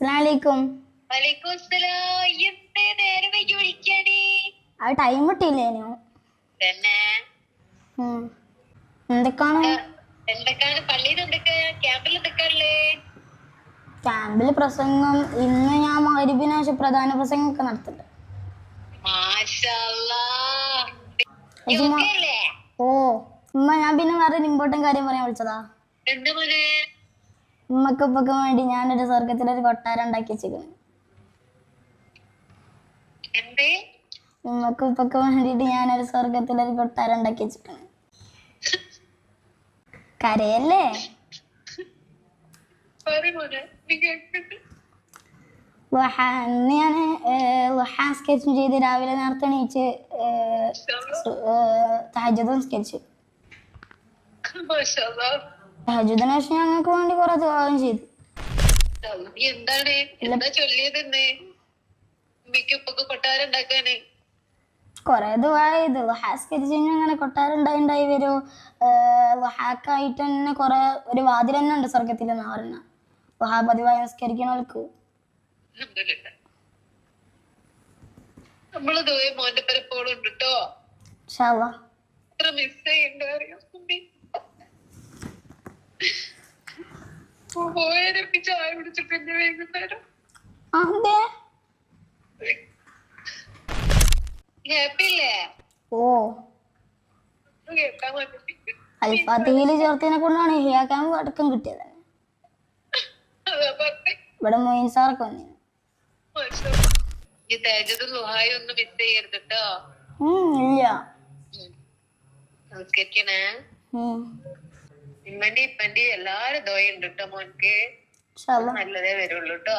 അസ്സലാമലൈക്കും? അത് ടൈം കിട്ടിയില്ലേനു. എന്തൊക്കെയാണ് ക്യാമ്പിൽ പ്രസംഗം. ഇന്ന് ഞാൻ മകരിബിന് ശേഷം പ്രധാന പ്രസംഗമൊക്കെ നടത്തുന്നുണ്ട്. യോഗല്ലേ ഓ ഉമ്മ ഞാൻ പിന്നെ വേറെ ഇമ്പോർട്ടന്റ് കാര്യം പറയാൻ വിളിച്ചതാ. എന്ത് മോനെ ഉമ്മക്ക് ഉപ്പക്ക് വേണ്ടി ഞാനൊരു സ്വർഗത്തിലൊരു കൊട്ടാരം ഉണ്ടാക്കി വെച്ചിരിക്കുന്നു ഉമ്മക്കുപ്പക്കും വേണ്ടിയിട്ട് ഞാനൊരു സ്വർഗത്തിലൊരു കൊട്ടാരം ഉണ്ടാക്കി വെച്ചിരിക്കുന്നു കരയല്ലേ ഞാൻ സ്കെച്ചും ചെയ്ത് രാവിലെ നേരത്തെ എണീച്ച് തഹജുദും സ്കെച്ച് മാഷാല്ലാ. തഹജുദിന് ഞങ്ങൾക്ക് വേണ്ടി കുറെ ദുആവും ചെയ്തു. കൊറേ എന്താണ്? എന്താ ചൊല്ലിയത് ഇന്ന്? ഉമ്മയ്ക്ക് ഉപ്പൊക്കെ കൊട്ടാരം ഉണ്ടാക്കാന്. കുറെ ദുആ ചെയ്തു ലുഹ സ്കെച്ച് കഴിഞ്ഞാൽ അങ്ങനെ കൊട്ടാരം ഉണ്ടായി വരും. ലുഹാക്കായിട്ട് തന്നെ കൊറേ ഒരു വാതിൽ തന്നെ ഉണ്ട് സ്വർഗത്തിൽ എന്ന് പറഞ്ഞ. ലുഹ പതിവായി നമസ്കരിക്കണ ആൾക്ക് നമ്മൾ മോന്റെ പരപ്പോഴും ഉണ്ട് കേട്ടോ മിസ് ചെയ്യണ്ടോ അറിയാം? ചേർത്തിനെ ചായ കുടിച്ചിട്ട് വൈകുന്നേരം? അല്ലേ ഓ. അൽഫാത്തിയിൽ ചേർത്തതിനെ കൊണ്ടാണ് ഹിയാ ക്യാമ്പ് അടക്കം കിട്ടിയത്. ഇവിടെ മൊയിൻ സാറൊക്കെ വന്നിരുന്നു. ഒന്നും മിസ് ചെയ്യരുത് കേട്ടോ ഇല്ല. നമസ്കരിക്കണേ. ഇമ്മന്റെ ഇപ്പന്റെ എല്ലാരും ദോയുണ്ട് കേട്ടോ മോൻക്ക്. നല്ലതേ വരുള്ളൂ കേട്ടോ